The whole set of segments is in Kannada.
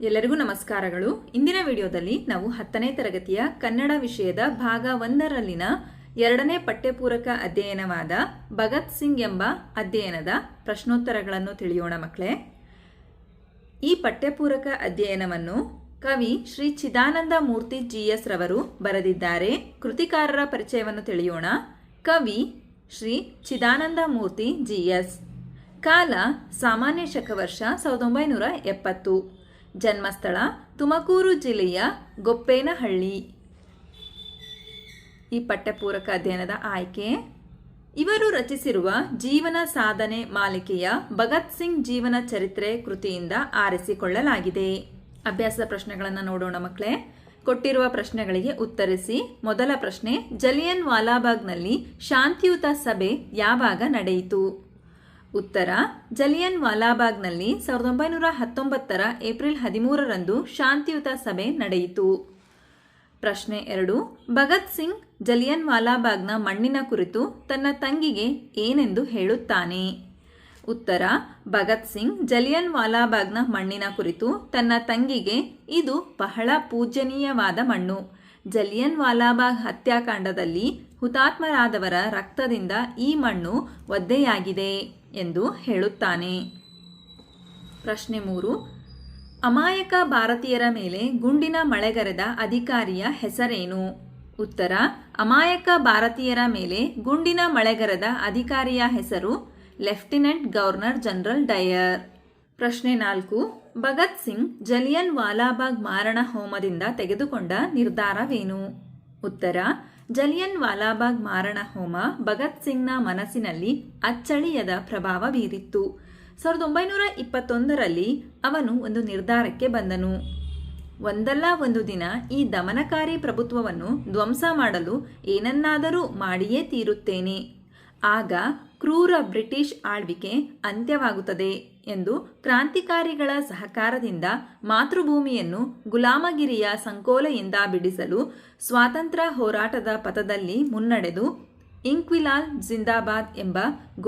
ಎಲ್ಲರಿಗೂ ನಮಸ್ಕಾರಗಳು. ಇಂದಿನ ವಿಡಿಯೋದಲ್ಲಿ ನಾವು ಹತ್ತನೇ ತರಗತಿಯ ಕನ್ನಡ ವಿಷಯದ ಭಾಗ ಒಂದರಲ್ಲಿನ ಎರಡನೇ ಪಠ್ಯಪೂರಕ ಅಧ್ಯಯನವಾದ ಭಗತ್ ಸಿಂಗ್ ಎಂಬ ಅಧ್ಯಯನದ ಪ್ರಶ್ನೋತ್ತರಗಳನ್ನು ತಿಳಿಯೋಣ ಮಕ್ಕಳೇ ಈ ಪಠ್ಯಪೂರಕ ಅಧ್ಯಯನವನ್ನು ಕವಿ ಶ್ರೀ ಚಿದಾನಂದ ಮೂರ್ತಿ ಜಿ ಎಸ್ ರವರು ಬರೆದಿದ್ದಾರೆ. ಕೃತಿಕಾರರ ಪರಿಚಯವನ್ನು ತಿಳಿಯೋಣ. ಕವಿ ಶ್ರೀ ಚಿದಾನಂದ ಮೂರ್ತಿ ಜಿ ಎಸ್ ಕಾಲ ಸಾಮಾನ್ಯ ಶಕವರ್ಷ ಸಾವಿರದ ಒಂಬೈನೂರ ಎಪ್ಪತ್ತು. ಜನ್ಮಸ್ಥಳ ತುಮಕೂರು ಜಿಲ್ಲೆಯ ಗೊಪ್ಪೇನಹಳ್ಳಿ. ಈ ಪಠ್ಯಪೂರಕ ಅಧ್ಯಯನದ ಆಯ್ಕೆ. ಇವರು ರಚಿಸಿರುವ ಜೀವನ ಸಾಧನೆ ಮಾಲಿಕೆಯ ಭಗತ್ ಸಿಂಗ್ ಜೀವನ ಚರಿತ್ರೆ ಕೃತಿಯಿಂದ ಆರಿಸಿಕೊಳ್ಳಲಾಗಿದೆ. ಅಭ್ಯಾಸದ ಪ್ರಶ್ನೆಗಳನ್ನು ನೋಡೋಣ ಮಕ್ಕಳೇ ಕೊಟ್ಟಿರುವ ಪ್ರಶ್ನೆಗಳಿಗೆ ಉತ್ತರಿಸಿ. ಮೊದಲ ಪ್ರಶ್ನೆ ಜಲಿಯನ್ ವಾಲಾಬಾಗ್ನಲ್ಲಿ ಶಾಂತಿಯುತ ಸಭೆ ಯಾವಾಗ ನಡೆಯಿತು? ಉತ್ತರ, ಜಲಿಯನ್ ವಾಲಾಬಾಗ್ನಲ್ಲಿ ಸಾವಿರದ ಒಂಬೈನೂರ ಹತ್ತೊಂಬತ್ತರ ಏಪ್ರಿಲ್ ಹದಿಮೂರರಂದು ಶಾಂತಿಯುತ ಸಭೆ ನಡೆಯಿತು. ಪ್ರಶ್ನೆ ಎರಡು, ಭಗತ್ ಸಿಂಗ್ ಜಲಿಯನ್ ವಾಲಾಬಾಗ್ನ ಮಣ್ಣಿನ ಕುರಿತು ತನ್ನ ತಂಗಿಗೆ ಏನೆಂದು ಹೇಳುತ್ತಾನೆ? ಉತ್ತರ, ಭಗತ್ ಸಿಂಗ್ ಜಲಿಯನ್ ವಾಲಾಬಾಗ್ನ ಮಣ್ಣಿನ ಕುರಿತು ತನ್ನ ತಂಗಿಗೆ ಇದು ಬಹಳ ಪೂಜ್ಯನೀಯವಾದ ಮಣ್ಣು. ಜಲಿಯನ್ ವಾಲಾಬಾಗ್ ಹತ್ಯಾಕಾಂಡದಲ್ಲಿ ಹುತಾತ್ಮರಾದವರ ರಕ್ತದಿಂದ ಈ ಮಣ್ಣು ಒದ್ದೆಯಾಗಿದೆ. ಎಂದು ಹೇಳುತ್ತಾನೆ. ಪ್ರಶ್ನೆ ಮೂರು. ಅಮಾಯಕ ಭಾರತೀಯರ ಮೇಲೆ ಗುಂಡಿನ ಮಳೆಗರೆದ ಅಧಿಕಾರಿಯ ಹೆಸರೇನು? ಉತ್ತರ. ಅಮಾಯಕ ಭಾರತೀಯರ ಮೇಲೆ ಗುಂಡಿನ ಮಳೆಗರೆದ ಅಧಿಕಾರಿಯ ಹೆಸರು ಲೆಫ್ಟಿನೆಂಟ್ ಗವರ್ನರ್ ಜನರಲ್ ಡಯರ್. ಪ್ರಶ್ನೆ ನಾಲ್ಕು. ಭಗತ್ ಸಿಂಗ್ ಜಲಿಯನ್ ವಾಲಾಬಾಗ್ ಮಾರಣ ಹೋಮದಿಂದ ತೆಗೆದುಕೊಂಡ ನಿರ್ಧಾರವೇನು? ಉತ್ತರ. ಜಲಿಯನ್ ವಾಲಾಬಾಗ್ ಮಾರಣ ಹೋಮ ಭಗತ್ ಸಿಂಗ್ನ ಮನಸ್ಸಿನಲ್ಲಿ ಅಚ್ಚಳಿಯದ ಪ್ರಭಾವ ಬೀರಿತ್ತು. ಸಾವಿರದ ಒಂಬೈನೂರ ಇಪ್ಪತ್ತೊಂದರಲ್ಲಿ ಅವನು ಒಂದು ನಿರ್ಧಾರಕ್ಕೆ ಬಂದನು. ಒಂದಲ್ಲ ಒಂದು ದಿನ ಈ ದಮನಕಾರಿ ಪ್ರಭುತ್ವವನ್ನು ಧ್ವಂಸ ಮಾಡಲು ಏನನ್ನಾದರೂ ಮಾಡಿಯೇ ತೀರುತ್ತೇನೆ. ಆಗ ಕ್ರೂರ ಬ್ರಿಟಿಷ್ ಆಳ್ವಿಕೆ ಅಂತ್ಯವಾಗುತ್ತದೆ ಎಂದು ಕ್ರಾಂತಿಕಾರಿಗಳ ಸಹಕಾರದಿಂದ ಮಾತೃಭೂಮಿಯನ್ನು ಗುಲಾಮಗಿರಿಯ ಸಂಕೋಲೆಯಿಂದ ಬಿಡಿಸಲು ಸ್ವಾತಂತ್ರ್ಯ ಹೋರಾಟದ ಪಥದಲ್ಲಿ ಮುನ್ನಡೆದು ಇಂಕ್ವಿಲಾಲ್ ಜಿಂದಾಬಾದ್ ಎಂಬ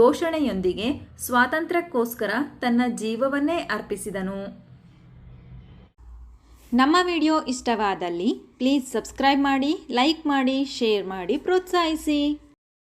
ಘೋಷಣೆಯೊಂದಿಗೆ ಸ್ವಾತಂತ್ರ್ಯಕ್ಕೋಸ್ಕರ ತನ್ನ ಜೀವವನ್ನೇ ಅರ್ಪಿಸಿದನು. ನಮ್ಮ ವಿಡಿಯೋ ಇಷ್ಟವಾದಲ್ಲಿ ಪ್ಲೀಸ್ ಸಬ್ಸ್ಕ್ರೈಬ್ ಮಾಡಿ, ಲೈಕ್ ಮಾಡಿ, ಶೇರ್ ಮಾಡಿ, ಪ್ರೋತ್ಸಾಹಿಸಿ.